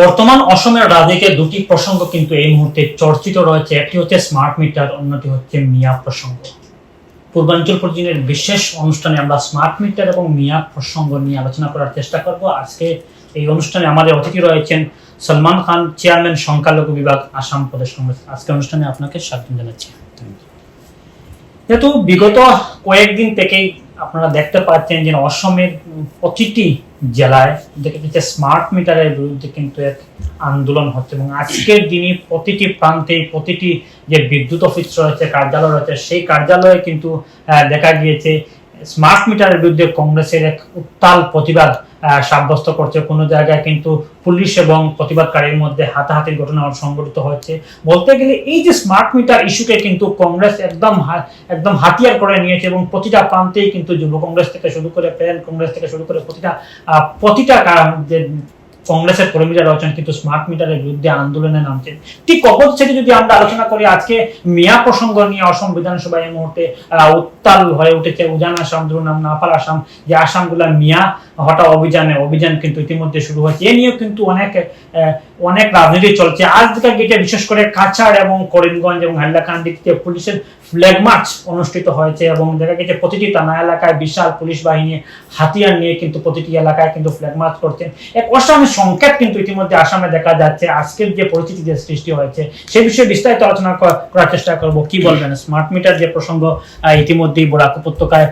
বর্তমান অসমের রাজনীতিতে দুটি প্রসঙ্গ কিন্তু এই মুহূর্তে চর্চিত রয়েছে। একটি হচ্ছে স্মার্ট মিটার অন্যটি হচ্ছে মিয়া প্রসঙ্গ। পূর্বাঞ্চল পর্যটনের বিশেষ অনুষ্ঠানে আমরা স্মার্ট মিটার এবং মিয়া প্রসঙ্গ নিয়ে আলোচনা করার চেষ্টা করব। আজকে এই অনুষ্ঠানে আমাদের অতিথি রয়েছেন সলমান খান চেয়ারম্যান সংখ্যালঘু বিভাগ, আসাম প্রদেশ কংগ্রেস। আজকে অনুষ্ঠানে আপনাকে স্বাগত জানাচ্ছি। যেহেতু বিগত কয়েকদিন থেকেই আপনারা দেখতে পাচ্ছেন যে অসমের প্রতিটি জেলায়, দেখা যাচ্ছে স্মার্ট মিটারের বিরুদ্ধে কিন্তু এক আন্দোলন হচ্ছে। এবং আজকের দিনে প্রতিটি প্রান্তে প্রতিটি যে বিদ্যুৎ অফিস রয়েছে, কার্যালয় রয়েছে, সেই কার্যালয়ে কিন্তু দেখা গিয়েছে স্মার্ট মিটারের বিরুদ্ধে কংগ্রেসের এক উত্তাল প্রতিবাদ সাব্যস্ত করছে। কোনো জায়গায় কিন্তু পুলিশ এবং প্রতিবাদকারীর মধ্যে হাতাহাতির ঘটনা সংঘটিত হয়েছে। বলতে গেলে এই যে স্মার্ট মিটার ইস্যুকে কিন্তু কংগ্রেস একদম একদম হাতিয়ার করে নিয়েছে এবং প্রতিটা প্রান্তেই কিন্তু যুব কংগ্রেস থেকে শুরু করে প্যারেন্ট কংগ্রেস থেকে শুরু করে প্রতিটা প্রতিটা যে কংগ্রেসের কর্মীরা রয়েছেন, কিন্তু স্মার্ট মিটারের বিরুদ্ধে আন্দোলনে নামছেন ঠিক কখন থেকে যদি আমরা আলোচনা করি, আজকে মিয়া প্রসঙ্গ নিয়ে অসম বিধানসভায় এই মুহূর্তে উত্তাল হয়ে উঠেছে উজান আসাম নাম নাপাল আসাম, যে আসামগুলা মিয়া হটা অভিযানে, অভিযান কিন্তু ইতিমধ্যে শুরু হয়েছে। এ নিয়েও কিন্তু অনেক অনেক রাজনীতি চলছে। আজকাল গেটে বিশেষ করে কাছাড় এবং করিমগঞ্জ এবং হাইলাকান্দিতে পুলিশের ফ্ল্যাগ মার্চ অনুষ্ঠিত হয়েছে এবং দেখা গেছে প্রতিটি থানা এলাকায় বিশাল পুলিশ বাহিনী হাতিয়ার নিয়ে কিন্তু প্রতিটি এলাকায় কিন্তু ফ্ল্যাগ মার্চ করছেন এক অসামী সংকেত কিন্তু ইতিমধ্যে আসামে দেখা যাচ্ছে। আজকের যে পরিস্থিতি যে সৃষ্টি হয়েছে, সে বিষয়ে বিস্তারিত আলোচনা করার চেষ্টা করব। কি বলবেন? স্মার্ট মিটার যে প্রসঙ্গ ইতিমধ্যেই বরাক উপত্যকায়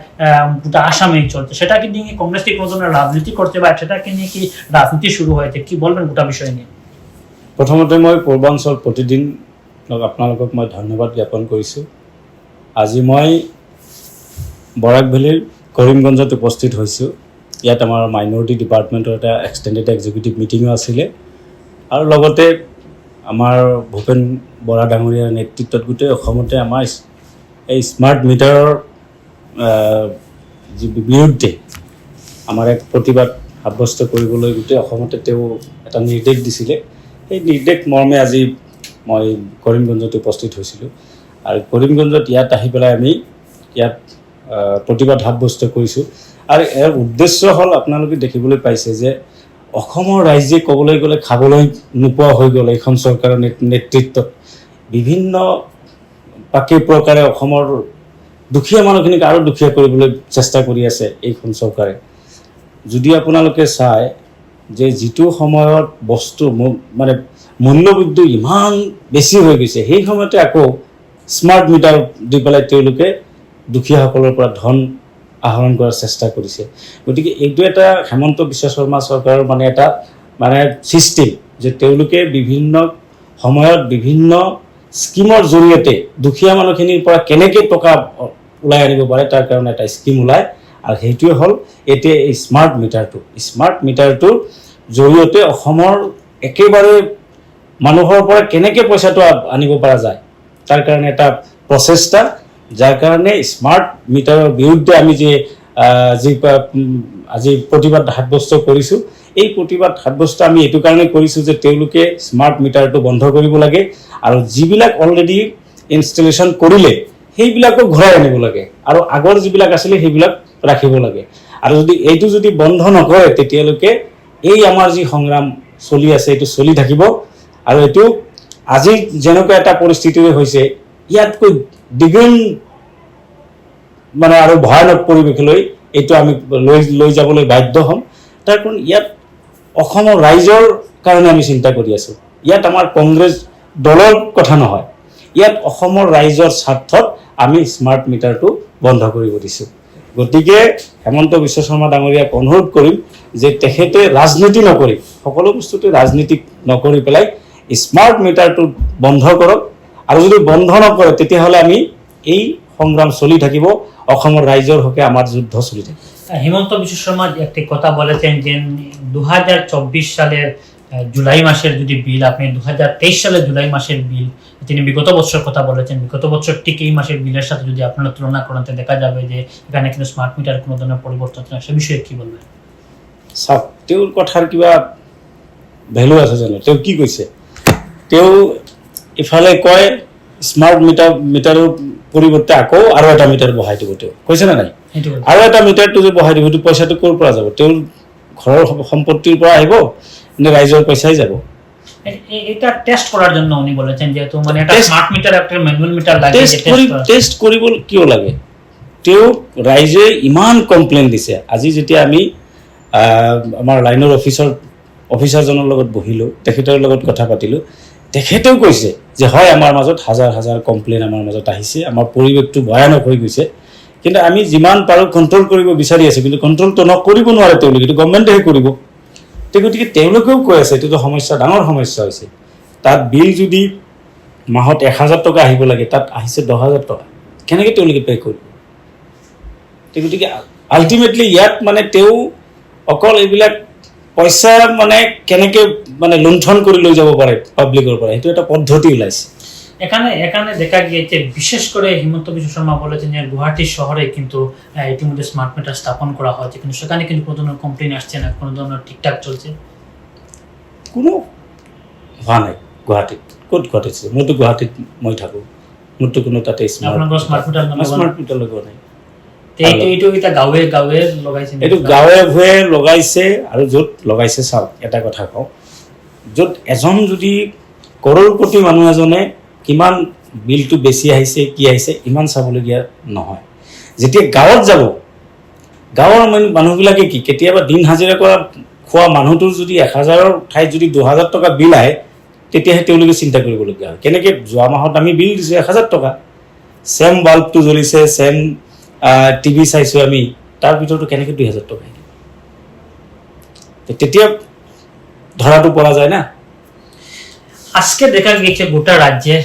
গোটা আসামেই চলছে। সেটাকে নিয়ে কংগ্রেস কি কোনো ধরনের ৰাজনীতি করছে বা সেটাকে নিয়ে কি রাজনীতি শুরু হয়েছে? কি বলবেন গোটা বিষয় নিয়ে? প্ৰথমতে মই পূৰ্বাঞ্চল প্ৰতিদিন আপোনালোকক মই ধন্যবাদ জ্ঞাপন কৰিছোঁ। আজি মই বৰাক ভেলীৰ কৰিমগঞ্জত উপস্থিত হৈছোঁ। ইয়াত আমাৰ মাইনৰিটি ডিপাৰ্টমেণ্টৰ এটা এক্সটেণ্ডেড এক্সিকিউটিভ মিটিঙো আছিলে। আৰু লগতে আমাৰ ভূপেন বৰা ডাঙৰীয়াৰ নেতৃত্বত গোটেই অসমতে আমাৰ এই স্মাৰ্ট মিটাৰৰ যি বিৰুদ্ধে আমাৰ এক প্ৰতিবাদ সাব্যস্ত কৰিবলৈ গোটেই অসমতে তেওঁ এটা নিৰ্দেশ দিছিলে। সেই নিৰ্দেশ মৰ্মে আজি মই কৰিমগঞ্জত উপস্থিত হৈছিলোঁ। আৰু কৰিমগঞ্জত ইয়াত আহি পেলাই আমি ইয়াত প্ৰতিবাদ সাব্যস্ত কৰিছোঁ। আৰু ইয়াৰ উদ্দেশ্য হ'ল আপোনালোকে দেখিবলৈ পাইছে যে অসমৰ ৰাইজে ক'বলৈ গ'লে খাবলৈ নোপোৱা হৈ গ'ল এইখন চৰকাৰৰ নেত- নেতৃত্বত। বিভিন্ন বাকী প্ৰকাৰে অসমৰ দুখীয়া মানুহখিনিক আৰু দুখীয়া কৰিবলৈ চেষ্টা কৰি আছে এইখন চৰকাৰে। যদি আপোনালোকে চায় যে যিটো সময়ত বস্তু মানে মূল্যবৃদ্ধি ইমান বেছি হৈ গৈছে, সেই সময়তে আকৌ স্মাৰ্ট মিটাৰ দি পেলাই তেওঁলোকে দুখীয়াসকলৰ পৰা ধন আহৰণ কৰাৰ চেষ্টা কৰিছে। গতিকে এইটো এটা হেমন্ত বিশ্ব শৰ্মা চৰকাৰৰ মানে এটা মানে চিষ্টেম যে তেওঁলোকে বিভিন্ন সময়ত বিভিন্ন স্কিমৰ জৰিয়তে দুখীয়া মানুহখিনিৰ পৰা কেনেকৈ টকা ওলাই আনিব পাৰে, তাৰ কাৰণে এটা স্কিম ওলায়। আৰু সেইটোৱে হ'ল এতিয়া এই স্মাৰ্ট মিটাৰটো স্মাৰ্ট মিটাৰটোৰ জৰিয়তে অসমৰ একেবাৰে মানুহৰ পৰা কেনেকৈ পইচাটো আনিব পৰা যায় তাৰ কাৰণে এটা প্ৰচেষ্টা যাৰ কাৰণে স্মাৰ্ট মিটাৰৰ বিৰুদ্ধে আমি যে যি আজি প্ৰতিবাদ সাব্যস্ত কৰিছোঁ এই প্ৰতিবাদ সাব্যস্ত আমি এইটো কাৰণে কৰিছোঁ যে তেওঁলোকে স্মাৰ্ট মিটাৰটো বন্ধ কৰিব লাগে আৰু যিবিলাক অলৰেডি ইনষ্টলেশ্যন কৰিলে, সেইবিলাকো ঘূৰাই আনিব লাগে আৰু আগৰ যিবিলাক আছিলে সেইবিলাক ৰাখিব লাগে। আৰু যদি এইটো যদি বন্ধ নকৰে, তেতিয়ালৈকে এই আমাৰ যি সংগ্ৰাম চলি আছে, এইটো চলি থাকিব আৰু এইটো আজি যেনেকুৱা এটা পৰিস্থিতি হৈছে, ইয়াতকৈ দ্বিগুণ মানে আৰু ভয়ানক পৰিৱেশলৈ এইটো আমি লৈ লৈ যাবলৈ বাধ্য হ'ম। তাৰ কাৰণ ইয়াত অসমৰ ৰাইজৰ কাৰণে আমি চিন্তা কৰি আছোঁ। ইয়াত আমাৰ কংগ্ৰেছ দলৰ কথা নহয়। ইয়াত অসমৰ ৰাইজৰ স্বাৰ্থত আমি স্মাৰ্ট মিটাৰটো বন্ধ কৰিব দিছোঁ। গতিকে হেমন্ত বিশ্ব শৰ্মা ডাঙৰীয়াক অনুৰোধ কৰিম যে তেখেতে ৰাজনীতি নকৰি, সকলো বস্তুতে ৰাজনীতি নকৰি পেলাই স্মাৰ্ট মিটাৰটো বন্ধ কৰক। আৰু যদি বন্ধ নকৰে তেতিয়াহ'লে আমি এই সংগ্ৰাম চলি থাকিব। অসমৰ ৰাইজৰ হকে আমাৰ যুদ্ধ চলি থাকিব। হিমন্ত বিশ্ব শর্মা একটি কথা বলেছেন যে দু সালের আহ, জুলাই মাসের যদি বিল আপনি দু সালের জুলাই মাসের বিল তিনি বিগত বছর কথা বলেছেন। বিগত বছর ঠিক এই মাসের বিলের সাথে যদি আপনারা তুলনা করেন দেখা যাবে যে এখানে কিন্তু স্মার্ট মিটার কোনো ধরনের পরিবর্তন সে বিষয়ে কি বলবেন? চাওক তেওঁৰ কথাৰ কিবা ভেলু আছে জানো? তেওঁ কি কৈছে? তেওঁ ইফালে কয় স্মাৰ্ট মিটাৰ মিটাৰৰ পৰিৱৰ্তে আকৌ আৰু এটা মিটাৰ বহাই দিব তেওঁ। কৈছে নে নাই? আৰু এটা মিটাৰটো যে বহাই দিব সেইটো পইচাটো ক'ৰ পৰা যাব? তেওঁৰ ঘৰৰ সম- সম্পত্তিৰ পৰা আহিব নে ৰাইজৰ পইচাই যাব? এটা টেস্ট করার জন্য উনি বলেছেন যেহেতু মানে Test- স্মার্ট মিটার একটা ম্যানুয়াল মিটার লাগে। টেষ্ট কৰিব কিয় লাগে? তেওঁ ৰাইজে ইমান কমপ্লেইন দিছে। আজি যেতিয়া আমি আমাৰ লাইনৰ অফিচৰ অফিচাৰজনৰ লগত বহিলোঁ তেখেতৰ লগত কথা পাতিলোঁ তেখেতেও কৈছে যে হয় আমাৰ মাজত হাজাৰ হাজাৰ কমপ্লেইন আমাৰ মাজত আহিছে, আমাৰ পৰিৱেশটো ভয়ানক হৈ গৈছে। কিন্তু আমি যিমান পাৰোঁ কণ্ট্ৰল কৰিব বিচাৰি আছোঁ, কিন্তু কণ্ট্ৰলটো নকৰিব নোৱাৰে তেওঁলোকে, এইটো গভমেণ্টেহে কৰিব। তো গতিকে তেওঁলোকেও কৈ আছে, এইটোতো সমস্যা, ডাঙৰ সমস্যা হৈছে। তাত বিল যদি মাহত এক হাজাৰ টকা আহিব লাগে, তাত আহিছে দহ হাজাৰ টকা। কেনেকৈ তেওঁলোকে পে' কৰিব? গতিকে আল্টিমেটলি ইয়াত মানে তেওঁ অকল এইবিলাক পইচা মানে কেনেকৈ মানে লুণ্ঠন কৰি লৈ যাব পাৰে পাব্লিকৰ পৰা সেইটো এটা পদ্ধতি ওলাইছে। এখানে এখানে দেখা গিয়েছে বিশেষ করে হিমন্ত বিশ্ব শর্মা বলেছেন যে গুয়াহাটি শহরে কিন্তু ইতিমধ্যে স্মার্ট মিটার স্থাপন করা হয়েছে। কিন্তু সেখানে কিন্তু কোনো ধরনের কমপ্লেন আসছে না কোনো ধরনের ঠিকঠাক চলছে? কোনো হোৱা নাই গুৱাহাটীত ক'ত ঘটিছে? মোৰতো গুৱাহাটীত মই থাকোঁ। মোৰতো কোনো তাতে আপোনালোকৰ স্মাৰ্ট মিটাৰ লগোৱা নাই? এইটো গাঁৱে ভূঞে লগাইছে আৰু য'ত লগাইছে চাওক এটা কথা কওঁ। য'ত এজন যদি কৰোৰপতি মানুহ এজনে কিমান বিলটো বেছি আহিছে কি আহিছে ইমান চাবলগীয়া নহয়। যেতিয়া গাঁৱত যাব গাঁৱৰ মানুহবিলাকে কি কেতিয়াবা দিন হাজিৰা কৰা খোৱা মানুহটোৰ যদি এক হাজাৰৰ ঠাইত যদি দুহাজাৰ টকা বিল আহে তেতিয়াহে তেওঁলোকে চিন্তা কৰিবলগীয়া হয়। কেনেকৈ যোৱা মাহত আমি বিল দিছোঁ এক হাজাৰ টকা। ছেম বাল্বটো জ্বলিছে ছেম টিভি চাইছোঁ আমি, তাৰ ভিতৰতো কেনেকৈ দুই হাজাৰ টকা আহিল তেতিয়া ধরাটো পড়া যায় না। আজকে দেখা গেছে গোটা রাজ্যে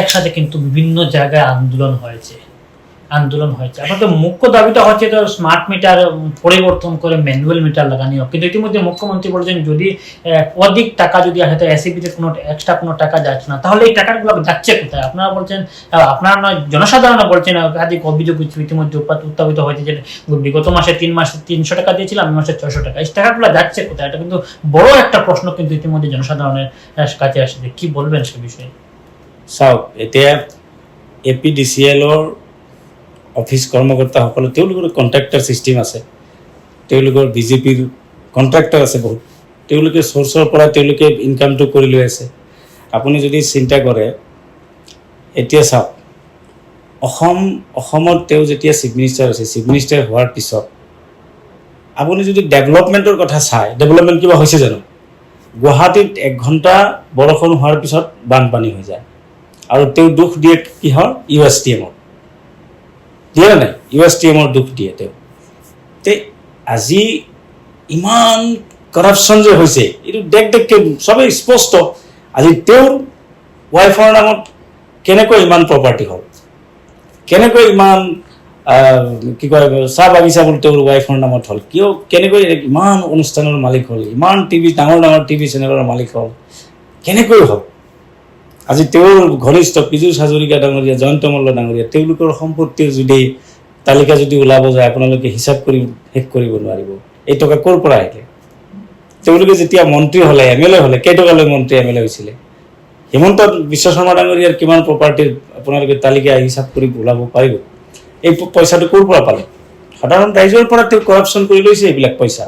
একসাথে কিন্তু বিভিন্ন জায়গায় আন্দোলন হয়েছে। আন্দোলন হয়েছে। আপনাদের মুখ্য দাবিটা হচ্ছে তো স্মার্ট মিটার পরিবর্তন করে ম্যানুয়াল মিটার লাগানো হোক। কিন্তু ইতিমধ্যে মুখ্যমন্ত্রী বলেছেন, যদি অধিক টাকা যদি আসে তো এসিপিতে কোনো এক্সট্রা কোনো টাকা যাচ্ছে না। তাহলে এই টাকাগুলো যাচ্ছে কোথায়? আপনারা বলছেন আপনারা নয় জনসাধারণ বলছেন, একাধিক অভিযোগ ইতিমধ্যে উত্থাপিত হয়েছে যে বিগত মাসে তিন মাসে তিনশো টাকা দিয়েছিলাম মাসে ছয়শো টাকা। এই টাকাগুলো যাচ্ছে কোথায়? এটা কিন্তু বড় একটা প্রশ্ন কিন্তু ইতিমধ্যে জনসাধারণের কাছে আসছে কি বলবেন সে বিষয়ে? চাওক এতিয়া এ পি ডি চি এলৰ অফিচ কৰ্মকৰ্তাসকলে তেওঁলোকৰ কণ্ট্ৰেক্টাৰ ছিষ্টেম আছে। তেওঁলোকৰ বি জে পিৰ কণ্ট্ৰেক্টাৰ আছে বহুত। তেওঁলোকে চ'ৰ্চৰ পৰা তেওঁলোকে ইনকামটো কৰি লৈ আছে। আপুনি যদি চিন্তা কৰে, এতিয়া চাওক, অসম, অসমত তেওঁ যেতিয়া চিফ মিনিষ্টাৰ আছে চিফ মিনিষ্টাৰ হোৱাৰ পিছত, আপুনি যদি ডেভেলপমেণ্টৰ কথা চায় ডেভেলপমেণ্ট কিবা হৈছে জানো? গুৱাহাটীত এক ঘণ্টা বৰষুণ হোৱাৰ পিছত বানপানী হৈ যায়। আৰু তেওঁ দুখ দিয়ে কিহৰ? ইউ এছ টি এমৰ দিয়ে নাই, ইউ এছ টি এমৰ দুখ দিয়ে তেওঁ তে আজি ইমান কৰাপশ্যন যে হৈছে, এইটো দেখ দেখকৈ চবেই স্পষ্ট, আজি তেওঁৰ ৱাইফৰ নামত কেনেকৈ ইমান প্ৰপাৰ্টি হ'ল? কেনেকৈ ইমান কি কয়, চাহ বাগিচা বুলি তেওঁৰ ৱাইফৰ নামত হ'ল? কিয়, কেনেকৈ ইমান অনুষ্ঠানৰ মালিক হ'ল? ইমান টিভি, ডাঙৰ ডাঙৰ টিভি চেনেলৰ মালিক হ'ল? কেনেকৈ হ'ল? আজি তেওঁৰ ঘনিষ্ঠ পীযুষ হাজৰিকা ডাঙৰীয়া, জয়ন্ত মল্ল ডাঙৰীয়া, তেওঁলোকৰ সম্পত্তিৰ যদি তালিকা যদি ওলাব যায়, আপোনালোকে হিচাপ কৰি শেষ কৰিব নোৱাৰিব। এই টকা ক'ৰ পৰা আহিলে? তেওঁলোকে যেতিয়া মন্ত্ৰী হ'লে, এম এল এ হ'লে, কেইটকালৈ মন্ত্ৰী এম এল এ হৈছিলে? হিমন্ত বিশ্ব শৰ্মা ডাঙৰীয়াৰ কিমান প্ৰপাৰ্টিৰ আপোনালোকে তালিকা হিচাপ কৰি ওলাব পাৰিব? এই পইচাটো ক'ৰ পৰা পালে? সাধাৰণ ৰাইজৰ পৰা তেওঁ কৰাপশ্যন কৰি লৈছে এইবিলাক পইচা।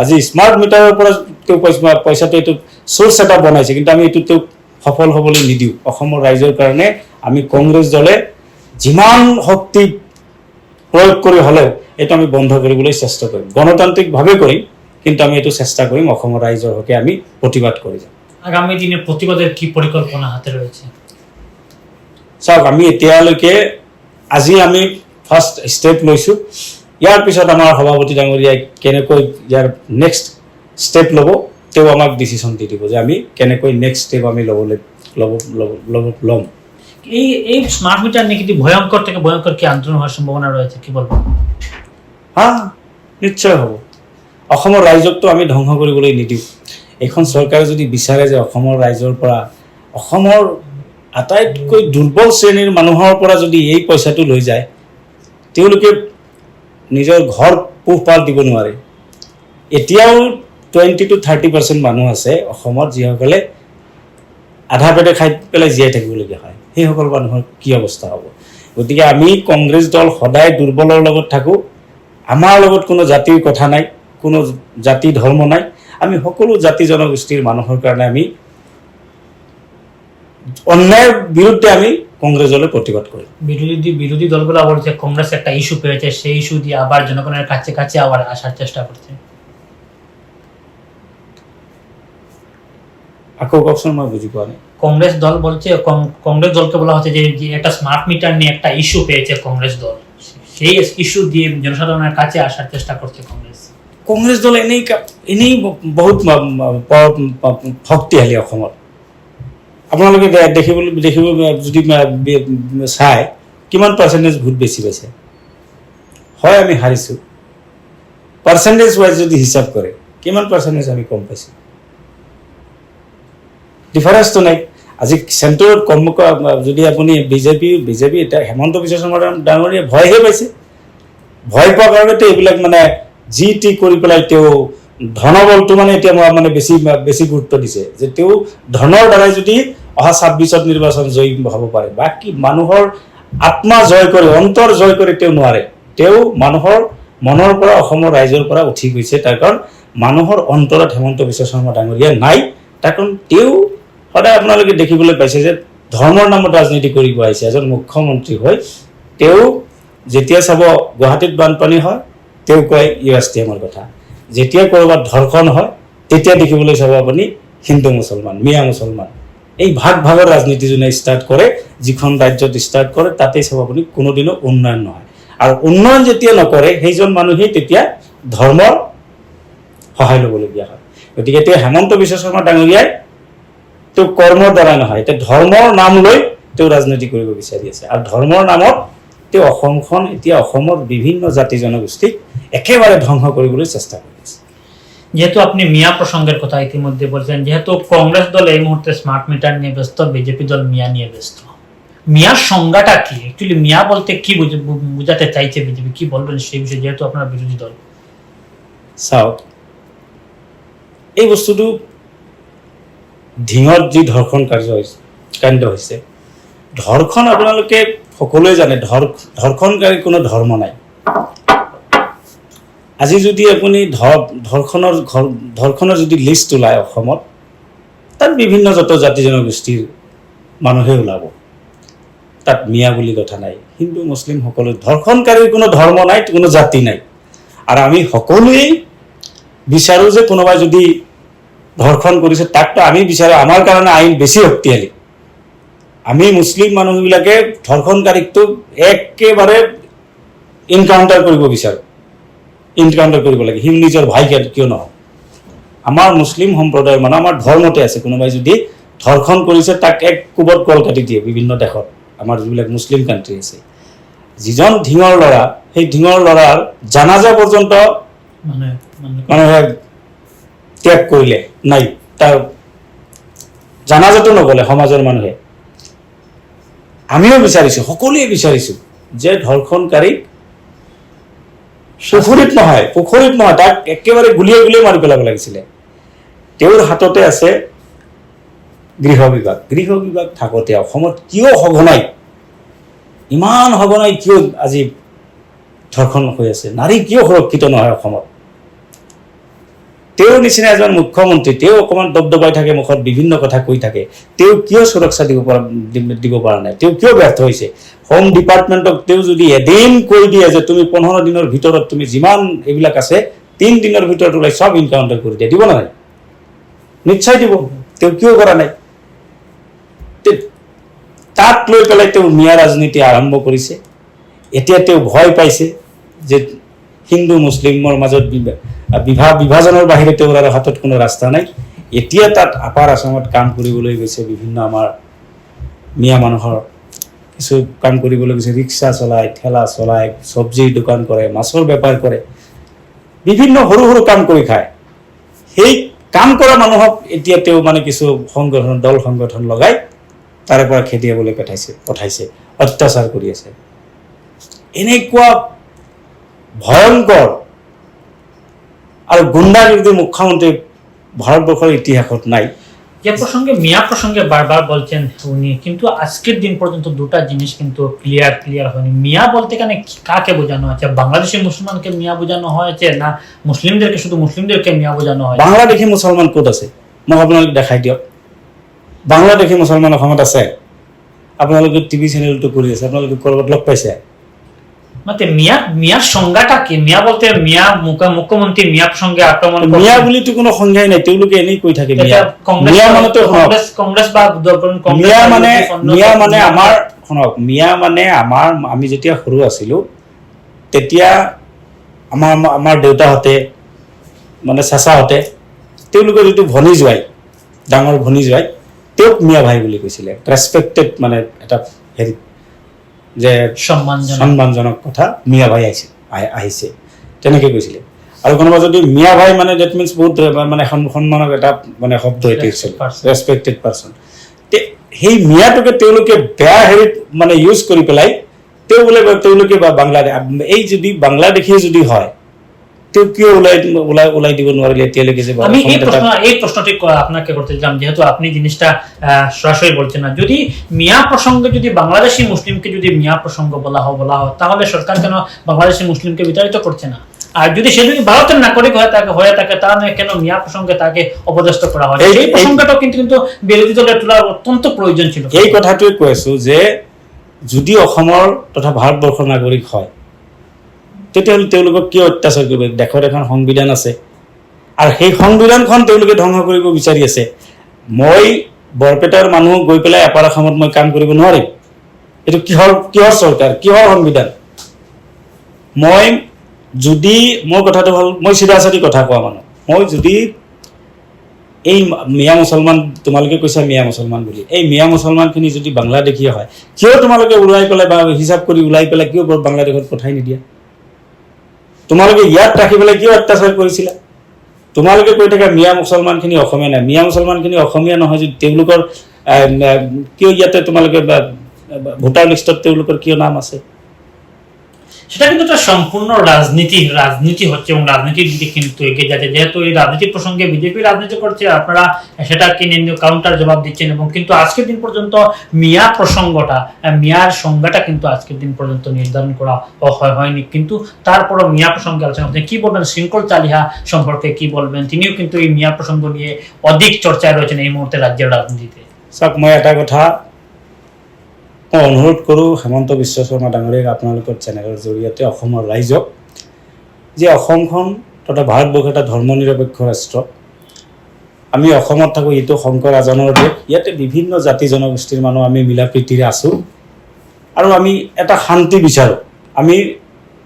আজি স্মাৰ্ট মিটাৰৰ পৰা তেওঁ পইচা, পইচাটো এইটো চ'ৰ্চ এটা বনাইছে, কিন্তু আমি এইটো তেওঁক সফল হ'বলৈ নিদিওঁ। অসমৰ ৰাইজৰ কাৰণে আমি কংগ্ৰেছ দলে যিমান শক্তি প্ৰয়োগ কৰি হ'লেও এইটো আমি বন্ধ কৰিবলৈ চেষ্টা কৰিম। গণতান্ত্ৰিকভাৱে কৰিম কিন্তু আমি এইটো চেষ্টা কৰিম অসমৰ ৰাইজৰ হকে আমি প্ৰতিবাদ কৰি যাম। আগামী দিনে প্রতিবাদের কি পরিকল্পনা হাতে রয়েছে চাওক আমি এতিয়ালৈকে আজি আমি ফাৰ্ষ্ট ষ্টেপ লৈছোঁ। ইয়াৰ পিছত আমাৰ সভাপতি ডাঙৰীয়াই কেনেকৈ ইয়াৰ নেক্সট ষ্টেপ ল'ব তেওঁ আমাক ডিচিশ্যন দি দিব যে আমি কেনেকৈ নেক্সট ষ্টেপ আমি ল'বলৈ ল'ব ল'ব ল'ম। এই এই স্মার্ট মিটার নিয়ে কিন্তু ভয়ঙ্কর থেকে ভয়ঙ্কর কি আন্দোলন হওয়ার সম্ভাবনা রয়েছে কি বলব? হা? নিশ্চয় হ'ব। অসমৰ ৰাইজকতো আমি ধ্বংস কৰিবলৈ নিদিওঁ। এইখন চৰকাৰে যদি বিচাৰে যে অসমৰ ৰাইজৰ পৰা অসমৰ আটাইতকৈ দুৰ্বল শ্ৰেণীৰ মানুহৰ পৰা যদি এই পইচাটো লৈ যায় তেওঁলোকে নিজৰ ঘৰ পোহপাল দিব নোৱাৰে। এতিয়াও টুৱেণ্টি টু থাৰ্টি পাৰ্চেণ্ট মানুহ আছে অসমত যিসকলে আধা পেটে খাই পেলাই জীয়াই থাকিবলগীয়া হয়। সেইসকল মানুহৰ কি অৱস্থা হ'ব? গতিকে আমি কংগ্ৰেছ দল সদায় দুৰ্বলৰ লগত থাকোঁ। আমাৰ লগত কোনো জাতিৰ কথা নাই, কোনো জাতি ধৰ্ম নাই। আমি সকলো জাতি জনগোষ্ঠীৰ মানুহৰ কাৰণে আমি অন্যায়ের বিরুদ্ধে আমি কংগ্রেস দলের প্রতিবাদ করি বিরোধী বিরোধী দলগুলো বলছে কংগ্রেস একটা পেয়েছে, সেই ইস্যু দিয়ে আবার জনগণের কাছে কাছে আবার আসার চেষ্টা করছে আকৌ কওকচোন মই বুজি পোৱা নাই কংগ্রেস দল বলছে কংগ্রেস দলকে বলা হচ্ছে যে একটা স্মার্ট মিটার নিয়ে একটা ইস্যু পেয়েছে কংগ্রেস দল। সেই ইস্যু দিয়ে জনসাধারণের কাছে আসার চেষ্টা করছে কংগ্রেস। কংগ্ৰেছ দল এনেই এনেই বহুত শক্তিশালী অসমত। আপোনালোকে দেখিবলৈ দেখিব যদি চাই কিমান পাৰ্চেণ্টেজ ভোট বেছি পাইছে? হয় আমি হাৰিছোঁ। পাৰ্চেণ্টেজ ৱাইজ যদি হিচাপ কৰে কিমান পাৰ্চেণ্টেজ আমি কম পাইছোঁ? ডিফাৰেঞ্চটো নাই। আজি চেণ্টাৰত কম ক- যদি আপুনি বিজেপি বিজেপি এতিয়া হেমন্ত বিশ্ব শৰ্মা ডাঙ- ডাঙৰীয়াই ভয়হে পাইছে। ভয় পোৱাৰ কাৰণেতো এইবিলাক মানে যি টি কৰি পেলাই তেওঁ ধনবলটো মানে এতিয়া মই মানে বেছি বেছি গুৰুত্ব দিছে, যে তেওঁ ধনৰ দ্বাৰাই যদি অহা ছাব্বিছত নিৰ্বাচন জয়ী হ'ব পাৰে, বাকী মানুহৰ আত্মা জয় কৰি, অন্তৰ জয় কৰি তেওঁ নোৱাৰে। তেওঁ মানুহৰ মনৰ পৰা, অসমৰ ৰাইজৰ পৰা উঠি গৈছে, তাৰ কাৰণ মানুহৰ অন্তৰত হেমন্ত বিশ্ব শৰ্মা ডাঙৰীয়া নাই। তাৰ কাৰণ তেওঁ সদায় আপোনালোকে দেখিবলৈ পাইছে যে ধৰ্মৰ নামত ৰাজনীতি কৰিব আহিছে। এজন মুখ্যমন্ত্ৰী হৈ তেওঁ যেতিয়া চাব গুৱাহাটীত বানপানী হয়, তেওঁ কয়, ইউ এছ টি এমৰ কথা। যেতিয়া ক'ৰবাত ধৰ্ষণ হয়, তেতিয়া দেখিবলৈ চাব আপুনি হিন্দু মুছলমান, মিয়া মুছলমান। এই ভাগ ভাগৰ ৰাজনীতি যোনে ষ্টাৰ্ট কৰে, যিখন ৰাজ্যত ষ্টাৰ্ট কৰে, তাতেই চাব আপুনি কোনোদিনো উন্নয়ন নহয়। আৰু উন্নয়ন যেতিয়া নকৰে, সেইজন মানুহেই তেতিয়া ধৰ্মৰ সহায় ল'বলগীয়া হয়। গতিকে তেওঁ হেমন্ত বিশ্ব শৰ্মা ডাঙৰীয়াই তেওঁ কৰ্মৰ দ্বাৰা নহয়। এতিয়া ধৰ্মৰ নাম লৈ তেওঁ ৰাজনীতি কৰিব বিচাৰি আছে। আৰু ধৰ্মৰ নামত তেওঁ অসমখন এতিয়া অসমৰ বিভিন্ন জাতি জনগোষ্ঠীক একেবাৰে ধ্বংস কৰিবলৈ চেষ্টা কৰি আছে। যেহেতু আপনি মিয়া প্রসঙ্গের কথা ইতিমধ্যে বলছেন যেহেতু কংগ্রেস দল এই মুহূর্তে স্মার্ট মিটার নিয়ে ব্যস্ত বিজেপি দল মিয়া নিয়ে ব্যস্ত। মিয়ার সংজ্ঞাটা কি? অ্যাকচুয়ালি মিয়া বলতে কি বোঝাতে চাইছে বিজেপি? কি বলবেন সেই বিষয়ে? যেহেতু আপনার বিরোধী দল। চাওক এই বস্তুটো ঢিঙত যি ধৰ্ষণ কাৰ্য হৈছে, কাণ্ড হৈছে। ধৰ্ষণ আপোনালোকে সকলোৱে জানে, ধৰ ধৰ্ষণকাৰী কোনো ধৰ্ম নাই। আজি যদি আপুনি ধৰ ধৰ্ষণৰ ধৰ্ষণৰ যদি লিষ্ট ওলায় অসমত, তাত বিভিন্ন যত জাতি জনগোষ্ঠীৰ মানুহে ওলাব। তাত মিয়া বুলি কথা নাই, হিন্দু, মুছলিম সকলো ধৰ্ষণকাৰীৰ কোনো ধৰ্ম নাই, কোনো জাতি নাই। আৰু আমি সকলোৱেই বিচাৰোঁ যে কোনোবাই যদি ধৰ্ষণ কৰিছে তাকতো আমি বিচাৰোঁ আমাৰ কাৰণে আইন বেছি শক্তিশালী। আমি মুছলিম মানুহবিলাকে ধৰ্ষণকাৰীকটো একেবাৰে ইনকাউণ্টাৰ কৰিব বিচাৰোঁ। ইনকাউণ্টাৰ কৰিব লাগে। সি নিজৰ ভাই কিয়- নহয়? আমাৰ মুছলিম সম্প্ৰদায়ৰ মানুহ আমাৰ ধৰ্মতে আছে। কোনোবাই যদি ধৰ্ষণ কৰিছে তাক এক কোবত কল কাটি দিয়ে বিভিন্ন দেশত। আমাৰ যিবিলাক মুছলিম কাণ্ট্ৰি আছে। যিজন ঢিঙৰ ল'ৰা সেই ঢিঙৰ ল'ৰাৰ জানাজা পৰ্যন্ত মানে মানে মানুহে ত্যাগ কৰিলে, নাই, তাৰ জানাজাতো নগ'লে সমাজৰ মানুহে। আমিও বিচাৰিছোঁ, সকলোৱে বিচাৰিছোঁ যে ধৰ্ষণকাৰীক পুখুৰীত নহয় পুখুৰীত নহয় তাক একেবাৰে গুলিয়াই গুলিয়াই মাৰি পেলাব লাগিছিলে। তেওঁৰ হাততে আছে গৃহ বিভাগ। গৃহ বিভাগ থাকোঁতে অসমত কিয় সঘনাই, ইমান সঘনাই কিয় আজি ধৰ্ষণ হৈ আছে? নাৰী কিয় সুৰক্ষিত নহয় অসমত? তেওঁৰ নিচিনা এজন মুখ্যমন্ত্ৰী, তেওঁ অকণমান দবদবাই থাকে মুখত, বিভিন্ন কথা কৈ থাকে, তেওঁ কিয় সুৰক্ষা দিব পৰা দিব পৰা নাই? তেওঁ কিয় ব্যৰ্থ হৈছে? হোম ডিপাৰ্টমেণ্টক তেওঁ যদি এদিন কৈ দিয়ে যে তুমি পোন্ধৰ দিনৰ ভিতৰত তুমি যিমান এইবিলাক আছে, তিন দিনৰ ভিতৰত ওলাই চব ইনকাউণ্টাৰ কৰি দিয়ে, দিব নাই? নিশ্চয় দিব। তেওঁ কিয় কৰা নাই? তাক লৈ পেলাই তেওঁ মিয়া ৰাজনীতি আৰম্ভ কৰিছে। এতিয়া তেওঁ ভয় পাইছে যে হিন্দু, মুছলিমৰ মাজত বিভা- বিভা বিভাজনৰ বাহিৰে তেওঁৰ হাতত কোনো ৰাস্তা নাই। এতিয়া তাত আপাৰ আছামত কাম কৰিবলৈ গৈছে বিভিন্ন আমাৰ মিয়া মানুহৰ। কিছু কাম কৰিবলৈ গৈছে, ৰিক্সা চলায়, ঠেলা চলায় চব্জিৰ দোকান কৰে, মাছৰ বেপাৰ কৰে। বিভিন্ন সৰু সৰু কাম কৰি খায়। সেই কাম কৰা মানুহক এতিয়া তেওঁ মানে কিছু সংগঠন, দল সংগঠন লগাই তাৰে পৰা খেদিয়াবলৈ পঠাইছে পঠাইছে, অত্যাচাৰ কৰি আছে। এনেকুৱা ভয়ংকৰ আৰু গুণ্ডাগিৰিৰ মুখ্যমন্ত্ৰী ভাৰতবৰ্ষৰ ইতিহাসত নাই। যে প্রসঙ্গে মিয়া প্রসঙ্গে বারবার বলছেন উনি কিন্তু আজকের দিন পর্যন্ত দুটা জিনিস কিন্তু ক্লিয়ার ক্লিয়ার হয়নি মিয়া বলতে কেন কাকে বোঝানো হয়েছে বাংলাদেশি মুসলমানকে মিয়া বোঝানো হয়েছে না মুসলিমদেরকে শুধু মুসলিমদেরকে মিয়া বোঝানো হয়েছে বাংলাদেশী মুছলমান ক'ত আছে? মোক আপোনালোকে দেখাই দিয়ক। বাংলাদেশী মুছলমান অসমত আছে। আপোনালোকে টিভি চেনেলটো কৰি আছে। আপোনালোকে ক'ৰবাত লগ পাইছে। মানে মিয়া মিয়ার সংজ্ঞাটা কি? মিয়া বলতে মিয়া মুখ্য- মুখ্যমন্ত্রী মিয়া প্রসঙ্গে আক্রমণ। মিয়া বুলিতো কোনো সংজ্ঞাই নাই তেওঁলোকে এনেই কৈ থাকে মিয়া। মিয়া মানেতো শুনক। কংগ্রেস কংগ্রেস বা মিয়া মানে মিয়া মানে আমাৰ শুনক মিয়া মানে আমাৰ আমি যেতিয়া সৰু আছিলো তেতিয়া আমাৰ আমাৰ দেউতাহঁতে মানে চেঁচাহঁতে তেওঁলোকৰ যিটো ভনী জোৱাই ডাঙৰ ভনী জোৱাই তেওঁক মিয়া ভাই বুলি কৈছিলে। ৰেচপেক্টেড মানে এটা হেৰি যে সম্মানজনক। সন্মানজনক কথা মিয়া ভাই আহিছে আহিছে। তেনেকে কৈছিলে। আৰু কোনোবা যদি মিয়া ভাই মানে ডেট মিনছ বহুত মানে সন- সন্মানক এটা মানে শব্দ এইটো. ৰেচপেক্টেড পাৰ্চন সেই মিয়াটোকে তেওঁলোকে বেয়া হেৰিত মানে ইউজ কৰি পেলাই তেওঁ বোলে তেওঁলোকে বা বাংলাদেশ এই যদি বাংলাদেশী যদি হয় তেওঁ কিয় ওলাই ওলাই ওলাই দিব নোৱাৰিলে এতিয়ালৈকে যে আমি এই প্রশ্ন এই প্রশ্নটি ক- আপনাকে করতে চাইলাম যেহেতু আপনি জিনিসটা সরাসরি বলছেন না। যদি মিয়া প্রসঙ্গে যদি বাংলাদেশি মুসলিমকে যদি মিয়া প্রসঙ্গ বলা হয় বলা হয় তাহলে সরকার কেন বাংলাদেশি মুসলিমকে বিতাড়িত করছে না? আর যদি সে যদি ভারতের নাগরিক হয়ে থাকে হয়ে থাকে তাহলে কেন মিয়া প্রসঙ্গে তাকে অপদস্থ করা হয়? এই- প্রসঙ্গটাও কিন্তু কিন্তু বিরোধী দলের তোলার অত্যন্ত প্রয়োজন ছিল। এই কথাটোৱে কৈ আছো যে যদি অসমৰ তথা ভাৰতবৰ্ষৰ নাগৰিক হয় তেতিয়াহ'লে তেওঁলোকক কিয় অত্যাচাৰ কৰিব? দেশত এখন সংবিধান আছে। আৰু সেই সংবিধানখন তেওঁলোকে ধ্বংস কৰিব বিচাৰি আছে। মই বৰপেটাৰ মানুহ গৈ পেলাই এপাৰ অসমত মই কাম কৰিব নোৱাৰিম। এইটো কিহৰ কিহৰ চৰকাৰ? কিহৰ সংবিধান? মই যদি মোৰ কথাটো হ'ল, মই চিধা চাধি কথা কোৱা মানুহ। মই যদি এই মিয়া মুছলমান তোমালোকে কৈছা মিয়া মুছলমান বুলি। এই মিয়া মুছলমানখিনি যদি বাংলাদেশী হয়, কিয় তোমালোকে ওলাই পেলাই বা হিচাপ কৰি ওলাই পেলাই কিয় বাংলাদেশত পঠাই নিদিয়া? তোমালোকে ইয়াত ৰাখি পেলাই কিয় অত্যাচাৰ কৰিছিলা? তোমালোকে কৈ থাকা মিয়া মুছলমানখিনি অসমীয়া নাই। মিয়া মুছলমানখিনি অসমীয়া নহয় যদি তেওঁলোকৰ কিয় ইয়াতে তোমালোকে ভোটাৰ লিষ্টত তেওঁলোকৰ কিয় নাম আছে? সেটা কিন্তু একটা সম্পূর্ণ রাজনীতি রাজনীতি হচ্ছে এবং রাজনীতির দিকে কিন্তু এগিয়ে যাচ্ছে। যেহেতু এই রাজনীতির প্রসঙ্গে বিজেপি রাজনীতি করছে, আপনারা সেটাকে নিয়ে কাউন্টার জবাব দিচ্ছেন এবং কিন্তু আজকের দিন পর্যন্ত মিয়া প্রসঙ্গটা মিয়ার সংজ্ঞাটা কিন্তু আজকের দিন পর্যন্ত নির্ধারণ করা হয়- হয়নি। কিন্তু তারপরও মিয়া প্রসঙ্গে আলোচনা করছেন কি বলবেন শৃঙ্খল চালিহা সম্পর্কে কি বলবেন? তিনিও কিন্তু এই মিয়া প্রসঙ্গ নিয়ে অধিক চর্চায় রয়েছেন এই মুহূর্তে রাজ্যের রাজনীতিতে। চাওক মই এটা কথা মই অনুৰোধ কৰোঁ হেমন্ত বিশ্ব শৰ্মা ডাঙৰীয়াক আপোনালোকৰ চেনেলৰ জৰিয়তে অসমৰ ৰাইজক যে অসমখন তথা ভাৰতবৰ্ষ এটা ধৰ্ম নিৰপেক্ষ ৰাষ্ট্ৰ। আমি অসমত থাকোঁ, এইটো শংকৰ ৰাজনৰ দেশ। ইয়াতে বিভিন্ন জাতি জনগোষ্ঠীৰ মানুহ আমি মিলা প্ৰীতিৰে আছোঁ। আৰু আমি এটা শান্তি বিচাৰোঁ। আমি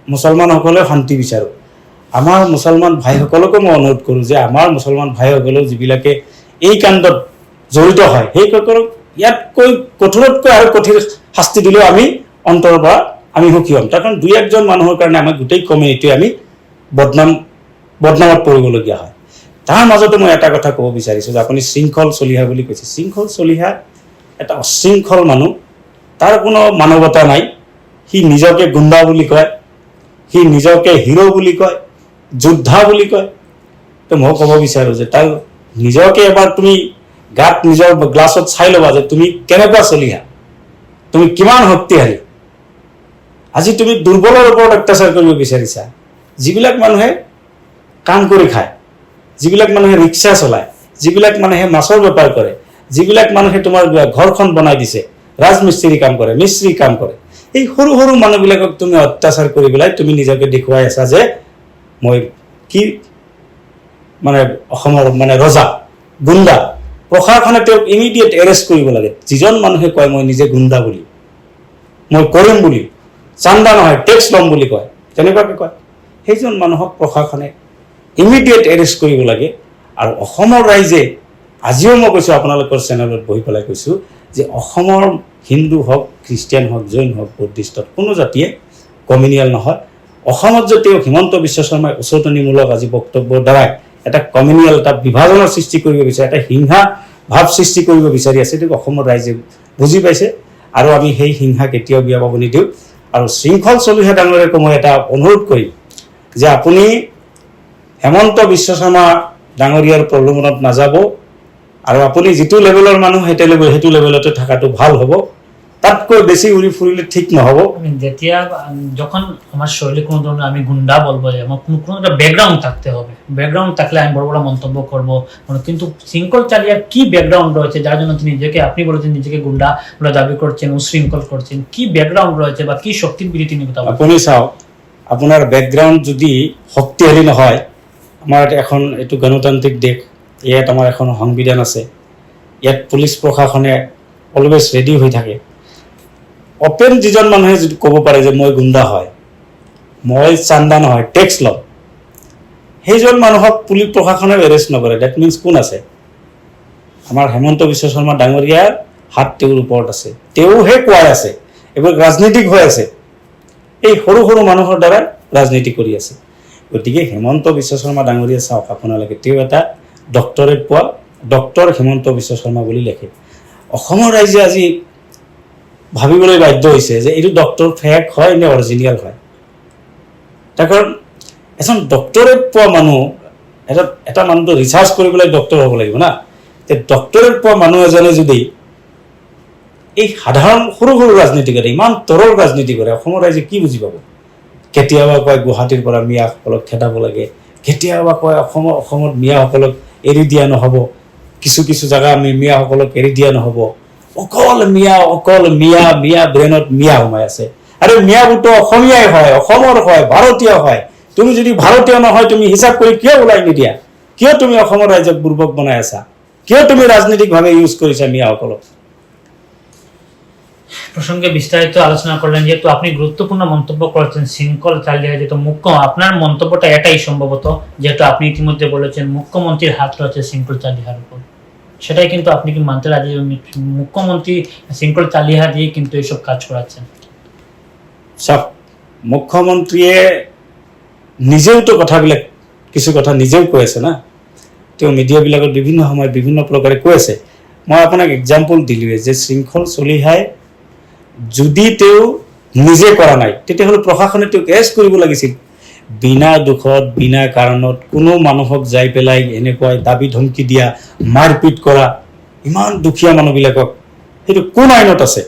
মুছলমানসকলেও শান্তি বিচাৰোঁ। আমাৰ মুছলমান ভাইসকলকো মই অনুৰোধ কৰোঁ যে আমাৰ মুছলমান ভাইসকলেও যিবিলাকে এই কাণ্ডত জড়িত হয় সেইসকলক ইয়াতকৈ কঠোৰতকৈ আৰু কঠিন শাস্তি দিলেও আমি অন্তৰৰ পৰা আমি সুখী হ'ম। তাৰ কাৰণ দুই একজন মানুহৰ কাৰণে আমাৰ গোটেই কমিউনিটিয়ে আমি বদনাম, বদনামত পৰিবলগীয়া হয়। তাৰ মাজতে মই এটা কথা ক'ব বিচাৰিছোঁ যে আপুনি শৃংখল চলিহা বুলি কৈছে। শৃংখল চলিহা এটা অশৃংখল মানুহ। তাৰ কোনো মানৱতা নাই। সি নিজকে গুণ্ডা বুলি কয়। সি নিজকে হিৰ' বুলি কয়। যোদ্ধা বুলি কয়। তো মই ক'ব বিচাৰোঁ যে তাৰ নিজকে এবাৰ তুমি গাত নিজৰ গ্লাছত চাই ল'বা যে তুমি কেনেকুৱা চলিহা। তুমি কিমান শক্তিশালী। আজি তুমি দুৰ্বলৰ ওপৰত অত্যাচাৰ কৰিব বিচাৰিছা। যিবিলাক মানুহে কাম কৰি খায়, যিবিলাক মানুহে ৰিক্সা চলায়, যিবিলাক মানুহে মাছৰ বেপাৰ কৰে, যিবিলাক মানুহে তোমাৰ ঘৰখন বনাই দিছে, ৰাজমিস্ত্ৰী কাম কৰে, মিস্ত্ৰী কাম কৰে, এই সৰু সৰু মানুহবিলাকক তুমি অত্যাচাৰ কৰি পেলাই তুমি নিজকে দেখুৱাই আছা যে মই কি মানে অসমৰ মানে ৰজা, গুণ্ডা প্ৰশাসনে তেওঁক ইমিডিয়েট এৰেষ্ট কৰিব লাগে। যিজন মানুহে কয় মই নিজে গুণ্ডা বুলি মই কৰিম বুলি চান্দা নহয় টেক্স ল'ম বুলি কয় তেনেকুৱাকৈ কয়। সেইজন মানুহক প্ৰশাসনে ইমিডিয়েট এৰেষ্ট কৰিব লাগে। আৰু অসমৰ ৰাইজে আজিও মই কৈছোঁ আপোনালোকৰ চেনেলত বহি পেলাই কৈছোঁ যে অসমৰ হিন্দু হওক খ্ৰীষ্টিয়ান হওক জৈন হওক বুদ্ধিষ্টত কোনো জাতিয়ে কমিউনিয়েল নহয়। অসমত যে তেওঁ হিমন্ত বিশ্ব শৰ্মাই উচতনিমূলক আজি বক্তব্যৰ দ্বাৰাই এটা কমিউনিয়েল এটা বিভাজনৰ সৃষ্টি কৰিব বিচাৰে, এটা হিংসা ভাৱ সৃষ্টি কৰিব বিচাৰি আছে সেইটো অসমৰ ৰাইজে বুজি পাইছে। আৰু আমি সেই হিংসা কেতিয়াও বিয়া পাব নিদিওঁ। আৰু শৃংখল চলিহা ডাঙৰীয়াকো মই এটা অনুৰোধ কৰিম যে আপুনি হেমন্ত বিশ্ব শৰ্মা ডাঙৰীয়াৰ প্ৰলোভনত নাযাব। আৰু আপুনি যিটো লেভেলৰ মানুহ সেইটো লেভেল সেইটো লেভেলতে থকাটো ভালো হ'ব। তাতকৈ বেছি উৰি ফুৰিলে ঠিক নহ'ব? যেতিয়া যখন আমার শরীরে কোনো ধরনের আমি গুন্ডা বলব যে আমার কোনো কোনো একটা ব্যাকগ্রাউন্ড থাকতে হবে। ব্যাকগ্রাউন্ড থাকলে আমি বড় বড় মন্তব্য করব মানে কিন্তু শৃঙ্খল চালিয়ার কি ব্যাকগ্রাউন্ড রয়েছে যার জন্য তিনি নিজেকে আপনি বলেছেন নিজেকে গুন্ডা বলে দাবি করছেন উশৃঙ্খল করছেন কি ব্যাকগ্রাউন্ড রয়েছে বা কি শক্তির বিরুদ্ধে তিনি কথা আপুনি চাওক আপোনাৰ বেকগ্ৰাউণ্ড যদি শক্তিশালী নহয় আমাৰ এখন এইটো গণতান্ত্ৰিক দেশ ইয়াত আমাৰ এখন সংবিধান আছে। ইয়াত পুলিচ প্ৰশাসনে অলৱেজ ৰেডি হৈ থাকে। অপেন যিজন মানুহে যদি ক'ব পাৰে যে মই গুণ্ডা হয়, মই চান্দা নহয়, টেক্স ল'ম। সেইজন মানুহক পুলিচ প্ৰশাসনে এৰেষ্ট নকৰে। ডেট মিনছ কোন আছে? আমাৰ হেমন্ত বিশ্ব শৰ্মা ডাঙৰীয়াৰ হাত তেওঁৰ ওপৰত আছে। তেওঁহে কোৱাই আছে এইবোৰ ৰাজনীতিক হৈ আছে। এই সৰু সৰু মানুহৰ দ্বাৰা ৰাজনীতি কৰি আছে। গতিকে হেমন্ত বিশ্ব শৰ্মা ডাঙৰীয়া চাওক আপোনালোকে, তেওঁ এটা ডক্টৰেট পোৱা ডক্টৰ হেমন্ত বিশ্ব শৰ্মা বুলি লিখে। অসমৰ ৰাইজে আজি ভাবিবলৈ বাধ্য হৈছে যে এইটো ডক্টৰ ফেক হয় নে অৰিজিনেল হয়। তাৰ কাৰণ, এজন ডক্টৰেট পোৱা মানুহ, এটা এটা মানুহটো ৰিচাৰ্চ কৰি পেলাই ডক্টৰ হ'ব লাগিব না। তে ডক্টৰেট পোৱা মানুহ এজনে যদি এই সাধাৰণ সৰু সৰু ৰাজনীতি কৰে, ইমান তৰল ৰাজনীতি কৰে, অসমৰ ৰাইজে কি বুজি পাব? কেতিয়াবা কয় গুৱাহাটীৰ পৰা মিয়াসকলক খেদাব লাগে, কেতিয়াবা কয় অসমৰ, অসমত মিয়াসকলক এৰি দিয়া নহ'ব। কিছু কিছু জেগা আমি মিয়াসকলক এৰি দিয়া নহ'ব। অকল মিয়া অকল মিয়া মিয়া ব্ৰেইনত মিয়া সোমাই আছে। আৰু মিয়াবোৰতো অসমীয়াই হয়, অসমৰ হয়, ভাৰতীয় হয়। তুমি যদি ভাৰতীয় নহয়, তুমি হিচাপ কৰি কিয় ওলাই নিদিয়া? কিয় তুমি অসমৰ ৰাইজক বুৰ্বক বনাই আছা? কিয় তুমি ৰাজনৈতিকভাৱে ইউজ কৰিছা মিয়াসকলক? প্রসঙ্গে বিস্তারিত আলোচনা করলেন যেহেতু আপনি গুরুত্বপূর্ণ মন্তব্য করেছেন শৃঙ্খল চালিয়ে যেহেতু মুখ্য আপনার মন্তব্যটা এটাই সম্ভবত যেহেতু আপনি ইতিমধ্যে বলেছেন মুখ্যমন্ত্রীর হাত রয়েছে শৃঙ্খল চালিহার উপর সেটাই কিন্তু আপনি কি মানতে রাজি মুখ্যমন্ত্রী শৃঙ্খল চালিহা দিয়ে কিন্তু এইসব কাজ করাচ্ছেন? চাওক মুখ্যমন্ত্ৰীয়ে নিজেওতো কথাবিলাক, কিছু কথা নিজেও কৈ আছে না? তেওঁ মিডিয়াবিলাকত বিভিন্ন সময়ত বিভিন্ন প্ৰকাৰে কৈ আছে। মই আপোনাক এক্সাম্পল দিলোঁৱে যে শৃংখল চলিহাই যদি তেওঁ নিজে কৰা নাই, তেতিয়াহ'লে প্ৰশাসনে তেওঁক এৰেষ্ট কৰিব লাগিছিল। বিনা দুখত, বিনা কাৰণত কোনো মানুহক যাই পেলাই এনেকুৱাই দাবি ধমকি দিয়া, মাৰপিট কৰা, ইমান দুখীয়া মানুহবিলাকক, সেইটো কোন আইনত আছে?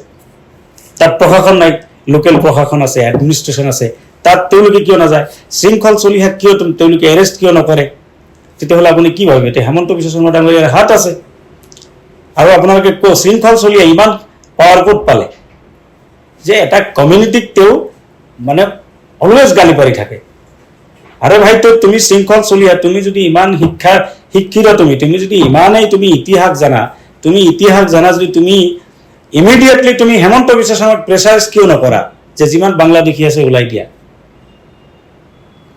তাত প্ৰশাসন নাই, লোকেল প্ৰশাসন আছে এডমিনিষ্ট্ৰেশ্যন আছে, তাত তেওঁলোকে কিয় নাযায়? শৃংখল চলিহাক কিয় তেওঁলোকে এৰেষ্ট কিয় নকৰে? তেতিয়াহ'লে আপুনি কি ভাবিব? এতিয়া হেমন্ত বিশ্ব শৰ্মা ডাঙৰীয়াৰ হাত আছে। আৰু আপোনালোকে ক, শৃংখল চলিহা ইমান পাৱাৰ ক'ত পালে? যে এটা কমিউনিটিক তেওঁ মানে অলৱেজ গালি পাৰি থাকে। আৰে ভাই, তো তুমি শৃংখল চলিহা তুমি যদি ইমান শিক্ষা, শিক্ষিত তুমি তুমি যদি ইমানেই তুমি ইতিহাস জানা, তুমি ইতিহাস জানা, যদি তুমি ইমিডিয়েটলি তুমি হেমন্ত বিশ্ব শৰ্মাক প্ৰেছাৰাইজ কিয় নকৰা, যে যিমান বাংলাদেশী আছে ওলাই দিয়া?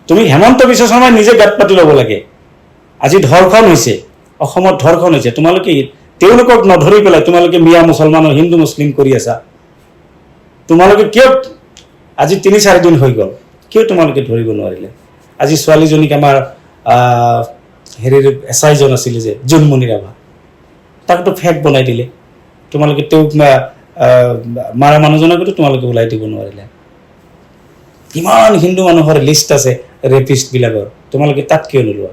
তুমি হেমন্ত বিশ্ব শৰ্মাই নিজে গাত পাতি ল'ব লাগে। আজি ধৰ্ষণ হৈছে, অসমত ধৰ্ষণ হৈছে, তোমালোকে তেওঁলোকক নধৰি পেলাই তোমালোকে মিয়া মুছলমানৰ, হিন্দু মুছলিম কৰি আছা। তোমালোকে কিয় আজি তিনি চাৰিদিন হৈ গ'ল, কিয় তোমালোকে ধৰিব নোৱাৰিলে? আজি ছোৱালীজনীক আমাৰ হেৰিৰ এছ আইজন আছিলে যে, জোনমণি ৰাভা। তাকতো ফেক বনাই দিলে। তোমালোকে তেওঁক মাৰা মানুহজনকতো তোমালোকে ওলাই দিব নোৱাৰিলে। কিমান হিন্দু মানুহৰ লিষ্ট আছে ৰেপিষ্টবিলাকৰ তোমালোকে তাত কিয় নোলোৱা?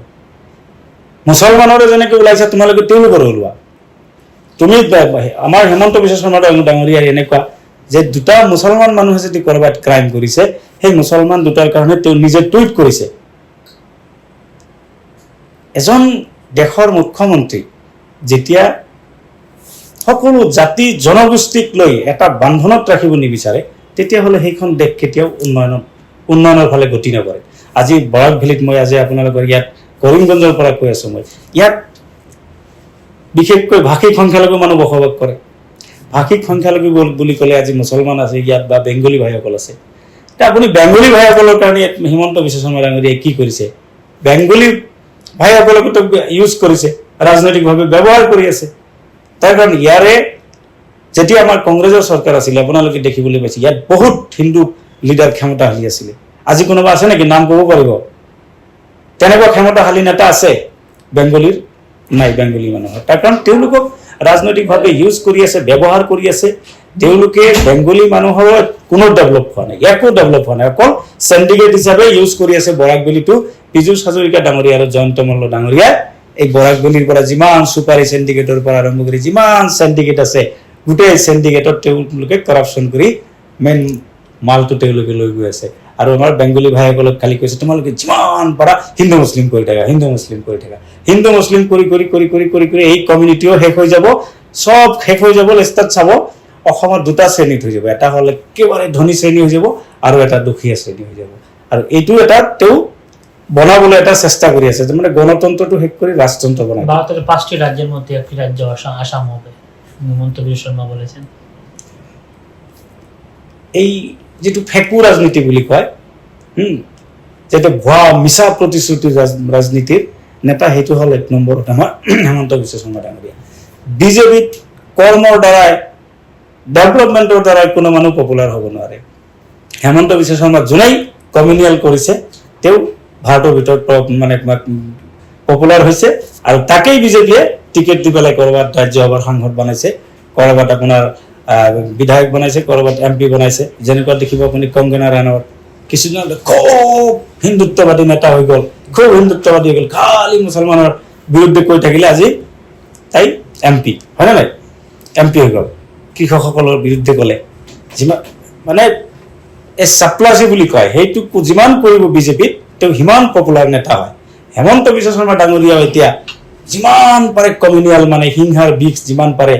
মুছলমানৰে যেনেকৈ ওলাইছে, তোমালোকে তেওঁলোকৰ ওলোৱা। তুমি আমাৰ হেমন্ত বিশ্ব শৰ্মা ডাঙ- ডাঙৰীয়াৰ এনেকুৱা যে দুটা মুছলমান মানুহে যদি ক'ৰবাত ক্ৰাইম কৰিছে, সেই মুছলমান দুটাৰ কাৰণে তেওঁ নিজে টুইট কৰিছে। এজন দেশৰ মুখ্যমন্ত্ৰী, যেতিয়া সকলো জাতি জনগোষ্ঠীক লৈ এটা বান্ধোনত ৰাখিব নিবিচাৰে তেতিয়াহ'লে সেইখন দেশ কেতিয়াও উন্নয়নত, উন্নয়নৰ ফালে গতি নকৰে। আজি বৰাক ভেলীত মই আজি আপোনালোকৰ ইয়াত কৰিমগঞ্জৰ পৰা কৈ আছোঁ মই। ইয়াত বিশেষকৈ ভাষিক সংখ্যালঘু মানুহ বসবাস কৰে। ভাষিক সংখ্যালঘু বুলি ক'লে আজি মুছলমান আছে, ইয়াত বা বেংগলী ভাইসকল আছে। এতিয়া আপুনি বেংগলী ভাইসকলৰ কাৰণে ইয়াত হিমন্ত বিশ্ব শৰ্মা ডাঙৰীয়াই কি কৰিছে? বেংগলী ভাইসকলকো তো ইউজ কৰিছে ৰাজনৈতিকভাৱে ব্যৱহাৰ কৰি আছে তাৰ কাৰণ ইয়াৰে যেতিয়া আমাৰ কংগ্ৰেছৰ চৰকাৰ আছিলে, আপোনালোকে দেখিবলৈ পাইছে, ইয়াত বহুত হিন্দু লিডাৰ ক্ষমতাশালী আছিলে। আজি কোনোবা আছে নেকি, নাম ক'ব পাৰিব? তেনেকুৱা ক্ষমতাশালী নেতা আছে, বেংগলীৰ, নাই বেংগলী মানুহৰ। তাৰ কাৰণ তেওঁলোকক ৰাজনৈতিকভাৱে ইউজ কৰি আছে, ব্যৱহাৰ কৰি আছে, তেওঁলোকে বেংগলী মানুহৰ কোনো ডেভেলপ হোৱা নাই, একো ডেভেলপ হোৱা নাই। অকল চেণ্ডিকেট হিচাপে ইউজ কৰি আছে বৰাক বেলিটো পীযুষ হাজৰিকা ডাঙৰীয়া আৰু জয়ন্ত মল্ল ডাঙৰীয়া এই বৰাক বেলিৰ পৰা যিমান চুপাৰী চেণ্ডিকেটৰ পৰা আৰম্ভ কৰি যিমান চেণ্ডিকেট আছে, গোটেই চেণ্ডিকেটত তেওঁলোকে কৰাপশ্যন কৰি মেইন মালটো তেওঁলোকে লৈ গৈ আছে। আৰু আমাৰ বেংগলী ভাইসকলক কালি কৈছে, তোমালোকে যিমান পাৰা হিন্দু মুছলিম কৰি থাকা, হিন্দু মুছলিম কৰি থাকা। হিন্দু মুছলিম কৰি কৰি কৰি কৰি কৰি কৰি এই কমিউনিটিও শেষ হৈ যাব। চব শেষ হৈ যাব লিষ্টত চাব। অসমত দুটা শ্ৰেণীত হৈ যাব। এটা হ'ল একেবাৰে ধনী শ্ৰেণী হৈ যাব আৰু এটা দুখীয়া শ্ৰেণী হৈ যাব। আৰু এইটো এটা তেওঁ বনাবলৈ এটা চেষ্টা কৰি আছে মানে গণতন্ত্ৰটো শেষ কৰি রাজতন্ত্র বনায় ভারতের পাঁচটি রাজ্যের মধ্যে একটি রাজ্য আসাম হবে হিমন্ত বিশ্ব শর্মা বলেছেন। এই যিটো ফেকু ৰাজনীতি বুলি কয় হুম যিটো ভুৱা মিছা প্ৰতিশ্ৰুতি ৰাজ- ৰাজনীতিৰ নেতা সেইটো হ'ল এক নম্বৰত আমাৰ হেমন্ত বিশ্ব শৰ্মা ডাঙৰীয়া বিজেপিত কৰ্মৰ দ্বাৰাই ডেভেলপমেণ্টৰ দ্বাৰাই কোনো মানুহ পপুলাৰ হ'ব নোৱাৰে। হেমন্ত বিশ্ব শৰ্মা যোনেই কমিউনিয়েল কৰিছে তেওঁ ভাৰতৰ ভিতৰত মানে পপুলাৰ হৈছে। আৰু তাকেই বিজেপিয়ে টিকেট দি পেলাই ক'ৰবাত ৰাজ্যসভাৰ সাংসদ বনাইছে, ক'ৰবাত আপোনাৰ বিধায়ক বনাইছে, ক'ৰবাত এম পি বনাইছে। যেনেকুৱা দেখিব আপুনি কংগনা ৰাণাৱত। কিছুদিন খুব হিন্দুত্ববাদী নেতা হৈ গ'ল। খুব হিন্দুত্ববাদী হৈ গ'ল। খালি মুছলমানৰ বিৰুদ্ধে কৈ থাকিলে আজি তাই এম পি হয়নে নাই? এম পি হৈ গ'ল। কৃষকসকলৰ বিৰুদ্ধে ক'লে। যিমান মানে এই চাপ্লাচি বুলি কয়। সেইটো যিমান কৰিব বিজেপিত তেওঁ সিমান পপুলাৰ নেতা হয়। হেমন্ত বিশ্ব শৰ্মা ডাঙৰীয়াও এতিয়া যিমান পাৰে কমিউনিয়েল মানে হিংসাৰ বিষ যিমান পাৰে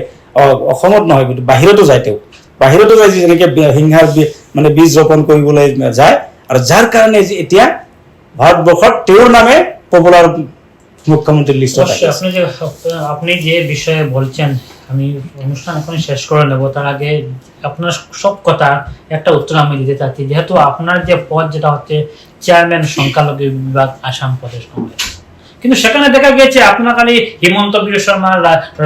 অসমত নহয় কিন্তু বাহিৰতো যায় তেওঁ। বাহিৰতো যায় যেনেকে বি- মানে বীজ ৰোপণ কৰিবলৈ যায়। আৰু যাৰ কাৰণে এতিয়া ভাৰতবৰ্ষত তেওঁৰ নামে পপুলাৰ মুখ্যমন্ত্রীর অবশ্যই আপনি যে আপনি যে বিষয়ে বলছেন আমি অনুষ্ঠান এখনই শেষ করে নেব তার আগে আপনার সব কথা একটা উত্তর আমি দিতে চাচ্ছি যেহেতু আপনার যে পদ যেটা হচ্ছে চেয়ারম্যান সংখ্যালঘু বিভাগ আসাম প্রদেশ কংগ্রেস। কিন্তু সেখানে দেখা গেছে আপনার খালি হিমন্ত বিশ্ব শর্মা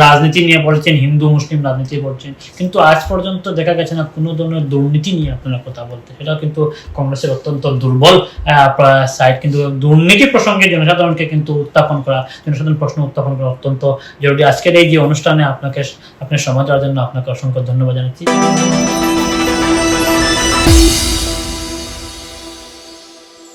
রাজনীতি নিয়ে বলছেন, হিন্দু, মুসলিম রাজনীতি বলছেন, কিন্তু আজ পর্যন্ত দেখা গেছে না কোনো ধরনের দুর্নীতি নিয়ে আপনারা কথা বলতে। সেটাও কিন্তু কংগ্রেসের অত্যন্ত দুর্বল সাইড কিন্তু দুর্নীতি প্রসঙ্গে জনসাধারণকে কিন্তু উত্থাপন করা জনসাধারণ প্রশ্ন উত্থাপন করা অত্যন্ত জরুরি। আজকের এই যে অনুষ্ঠানে আপনাকে, আপনার সময় দেওয়ার জন্য আপনাকে অসংখ্য ধন্যবাদ জানাচ্ছি।